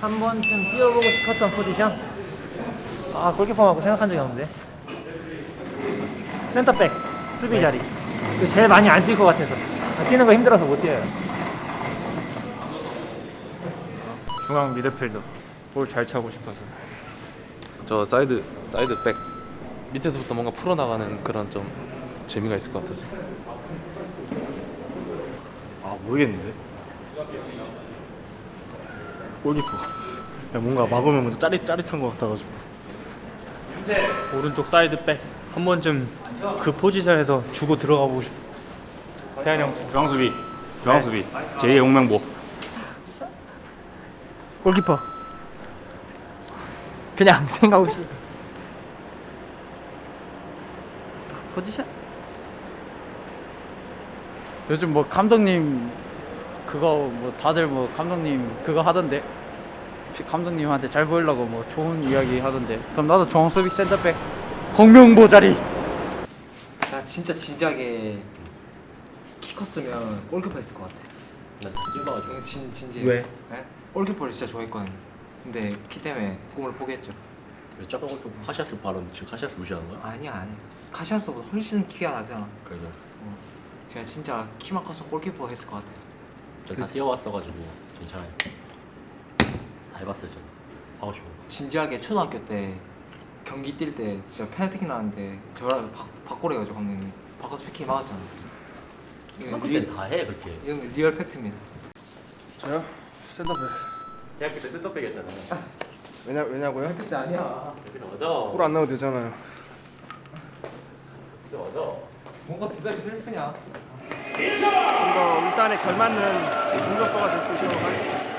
한 번쯤 뛰어보고 싶었던 포지션? 아 골키퍼하고 생각한 적이 없는데. 센터백 수비 자리. 이거 제일 많이 안 뛸 것 같아서. 아, 뛰는 거 힘들어서 못 뛰어요. 중앙 미드필더 볼 잘 차고 싶어서. 저 사이드 사이드 백 밑에서부터 뭔가 풀어나가는 그런 좀 재미가 있을 것 같아서. 아 모르겠는데 골키퍼 야, 뭔가 막으면 먼저 짜릿 짜릿한 것 같아가지고. 오른쪽 사이드 백. 한 번쯤 그 포지션에서 주고 들어가 보고 싶어. 태환이 형. 중앙수비. 중앙수비. 제2의 홍명보. 골키퍼 그냥 생각 없이 포지션? 요즘 뭐 감독님 그거 뭐 다들 뭐 감독님 그거 하던데 감독님한테 잘 보이려고 뭐 좋은 이야기 하던데 그럼 나도 정수비 센터백 홍명보 자리 나 진짜 진지하게 키 컸으면 골키퍼 했을 것 같아. 난 찐바가지고 이거 진 진지. 왜? 네? 골키퍼를 진짜 좋아했거든요. 근데 키 때문에 꿈을 포기했죠. 왜 작은 걸좀 카시아스 발음 지금 카시아스 무시하는 거야? 아니야 아니야. 카시아스보다 훨씬 키가 나잖아. 그래서 제가 진짜 키만 컸으면 골키퍼 했을 것 같아. 전다 뛰어왔어가지고 괜찮아요 다 해봤어요 저는 하고 싶은 거 진지하게 초등학교 때 경기 뛸 때 진짜 페널티킥 나왔는데 저랑 바, 바꾸래가지고 감독님 바꿔서 패킹 막았잖아. 이건 초등학교 리, 때는 다해 그렇게 이건 리얼 팩트입니다. 저요? 센터백 대학교 때 센터백이었잖아 왜냐, 왜냐고요? 그때 아니야. 그래서 맞아 골안 넣어도 되잖아요 그래서 맞아 뭔가 대답이 슬프냐? 안에 결맞는 공격수가 될 수 있도록 하겠습니다.